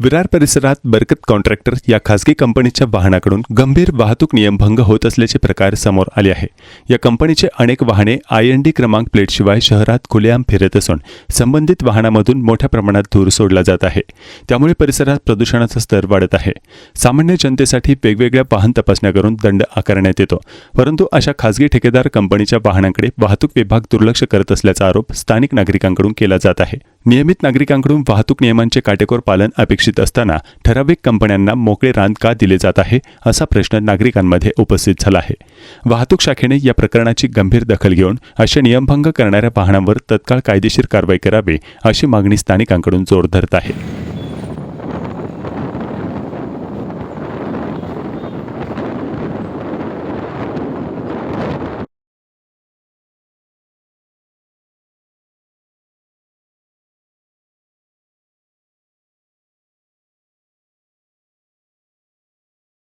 विरार परिसरात बरकत कॉन्ट्रॅक्टर या खासगी कंपनीच्या वाहनाकडून गंभीर वाहतूक नियमभंग होत असल्याचे प्रकार समोर आले आहे. या कंपनीचे अनेक वाहने आय एन डी क्रमांक प्लेटशिवाय शहरात खुलेआम फिरत असून संबंधित वाहनामधून मोठ्या प्रमाणात धूर सोडला जात आहे. त्यामुळे परिसरात प्रदूषणाचा स्तर वाढत आहे. सामान्य जनतेसाठी वेगवेगळ्या वाहन तपासण्या करून दंड आकारण्यात येतो. परंतु अशा खासगी ठेकेदार कंपनीच्या वाहनांकडे वाहतूक विभाग दुर्लक्ष करत असल्याचा आरोप स्थानिक नागरिकांकडून केला जात आहे. नियमित नागरिकांकडून वाहतूक नियमांचे काटेकोर पालन अपेक्षित असताना ठराविक कंपन्यांना मोकळे रान का दिले जात आहे असा प्रश्न नागरिकांमध्ये उपस्थित झाला आहे. वाहतूक शाखेने या प्रकरणाची गंभीर दखल घेऊन असे नियमभंग करणाऱ्या वाहनांवर तत्काळ कायदेशीर कारवाई करावी अशी मागणी स्थानिकांकडून जोर धरत आहे.